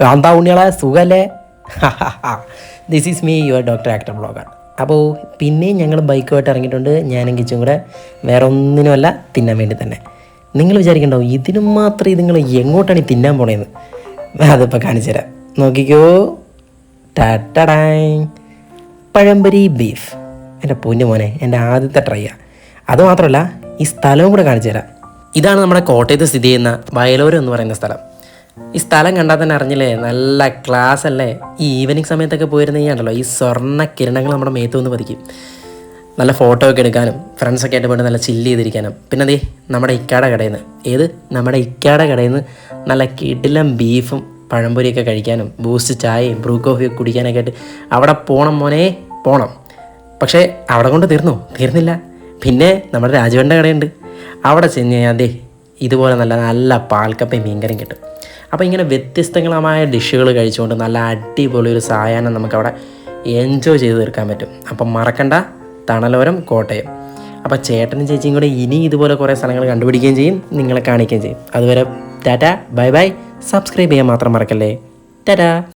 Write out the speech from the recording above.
എന്താ ഉണ്ണികളെ സുഖല്ലേ? This is me your doctor actor blogger അപ്പോൾ പിന്നെയും ഞങ്ങൾ ബൈക്കുമായിട്ട് ഇറങ്ങിയിട്ടുണ്ട്. ഞാനും കിച്ചും കൂടെ. വേറെ ഒന്നിനുമല്ല തിന്നാൻ വേണ്ടി തന്നെ. നിങ്ങൾ വിചാരിക്കണ്ടോ ഇതിനും മാത്രം നിങ്ങൾ എങ്ങോട്ടാണ് തിന്നാൻ പോണേന്ന്? അതിപ്പോൾ കാണിച്ചു തരാം. നോക്കിക്കോ. ടാറ്റാങ് പഴംപരി ബീഫ്. എന്റെ പൊന്നു മോനെ എന്റെ ആദ്യത്തെ ട്രൈയാണ് അതുമാത്രമല്ല ഈ സ്ഥലവും കൂടെ കാണിച്ചു തരാം. ഇതാണ് നമ്മുടെ കോട്ടയത്ത് സ്ഥിതി ചെയ്യുന്ന വയലോരം എന്ന് പറയുന്ന സ്ഥലം. ഈ സ്ഥലം കണ്ടാൽ തന്നെ അറിഞ്ഞില്ലേ? നല്ല ക്ലാസ് അല്ലേ? ഈ ഈവനിങ് സമയത്തൊക്കെ പോയിരുന്ന ഉണ്ടല്ലോ ഈ സ്വർണ കിരണങ്ങൾ നമ്മുടെ മേത്ത് വന്ന് പതിക്കും. നല്ല ഫോട്ടോ ഒക്കെ എടുക്കാനും ഫ്രണ്ട്സൊക്കെ ആയിട്ട് പോയിട്ട് നല്ല ചില്ല് ചെയ്തിരിക്കാനും. പിന്നെ അതേ നമ്മുടെ ഇക്കാട കടയിൽ നിന്ന് ഏത്? നമ്മുടെ ഇക്കാട കടയിൽ നിന്ന് നല്ല കിടിലം ബീഫും പഴംപൊരിയൊക്കെ കഴിക്കാനും ബൂസ്റ്റ് ചായയും ബ്രൂ കോഫിയൊക്കെ കുടിക്കാനൊക്കെ ആയിട്ട് അവിടെ പോകണം മോനെ പോകണം പക്ഷേ അവിടെ കൊണ്ട് തീർന്നു? തീർന്നില്ല. പിന്നെ നമ്മുടെ രാജുവന്റെ കടയുണ്ട്. അവിടെ ചെന്ന് കഴിഞ്ഞാൽ അതെ ഇതുപോലെ നല്ല നല്ല പാൽക്കപ്പയും മീൻകറിയും കിട്ടും. അപ്പോൾ ഇങ്ങനെ വ്യത്യസ്തങ്ങളമായ ഡിഷുകൾ കഴിച്ചുകൊണ്ട് നല്ല അടിപൊളി ഒരു സായാഹ്നം നമുക്കവിടെ എൻജോയ് ചെയ്ത് തീർക്കാൻ പറ്റും. അപ്പം മറക്കണ്ട തണലോരം കോട്ടയം. അപ്പോൾ ചേട്ടനും ചേച്ചിയും കൂടെ ഇനി ഇതുപോലെ കുറേ സ്ഥലങ്ങൾ കണ്ടുപിടിക്കുകയും ചെയ്യും നിങ്ങളെ കാണിക്കുകയും ചെയ്യും. അതുവരെ ടാറ്റ ബൈ ബൈ. സബ്സ്ക്രൈബ് ചെയ്യാൻ മാത്രം മറക്കല്ലേ. ടാറ്റാ.